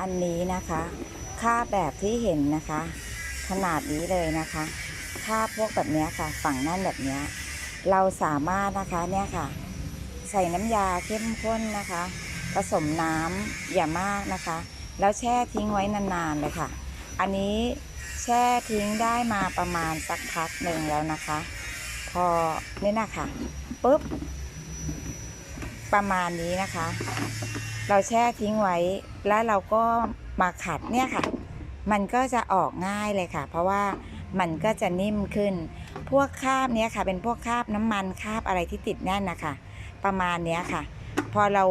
อันนี้นะคะ ค่าแบบที่เห็นนะคะ ขนาดนี้เลยนะคะ ค่าพวกแบบนี้ค่ะ ฝั่งนั่นแบบนี้ เราสามารถนะคะเนี่ยค่ะ ใส่น้ำยาเข้มข้นนะคะ ผสมน้ำอย่ามากนะคะ แล้วแช่ทิ้งไว้นานๆเลยค่ะ อันนี้แช่ทิ้งได้มาประมาณสักพักหนึ่งแล้วนะคะ พอนี่นะคะปุ๊บประมาณนี้นะคะ เราแช่ทิ้งไว้ แล้วเราก็มาขัดเนี่ยค่ะ มันก็จะออกง่ายเลยค่ะ เพราะว่ามันก็จะนิ่มขึ้น พวกคราบเนี้ยค่ะ เป็นพวกคราบน้ำมันคราบอะไรที่ติดแน่นนะคะ ประมาณเนี้ยค่ะ พอเรา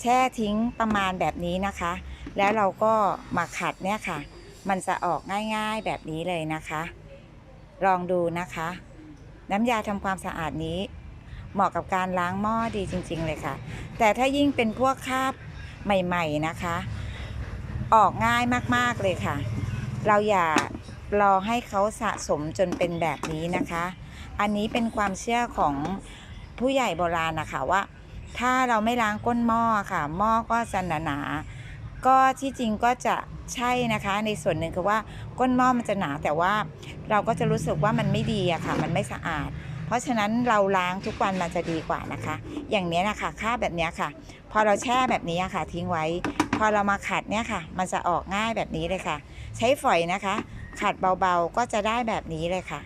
แช่ทิ้งประมาณแบบนี้นะคะ แล้วเราก็มาขัดเนี่ยค่ะ มันจะออกง่ายๆแบบนี้เลยนะคะ ลองดูนะคะ น้ำยาทำความสะอาดนี้ เหมาะกับการล้างหม้อดีจริง ๆ เลยค่ะ แต่ถ้ายิ่งเป็นพวกคราบ ใหม่ ๆนะคะ ออกง่ายมากๆเลยค่ะ เราอย่ารอให้เขาสะสมจนเป็นแบบนี้นะคะ อันนี้เป็นความเชื่อของผู้ใหญ่โบราณนะคะว่า ถ้าเราไม่ล้างก้นหม้อค่ะหม้อก็จะหนาๆก็ที่จริงก็จะใช่นะคะ ในส่วนหนึ่งคือว่าก้นหม้อมันจะหนาแต่ว่าเราก็จะรู้สึกว่ามันไม่ดีอะค่ะ มันไม่สะอาด ราะฉะนั้นเราล้างทุกวันมันจะดีกว่านะคะ อย่างนี้นะคะค่าแบบนี้ค่ะ พอเราแช่แบบนี้ค่ะ ทิ้งไว้ พอเรามาขัดเนี่ยค่ะ มันจะออกง่ายแบบนี้เลยค่ะ ใช้ฝอยนะคะ ขัดเบาๆก็จะได้แบบนี้เลยค่ะ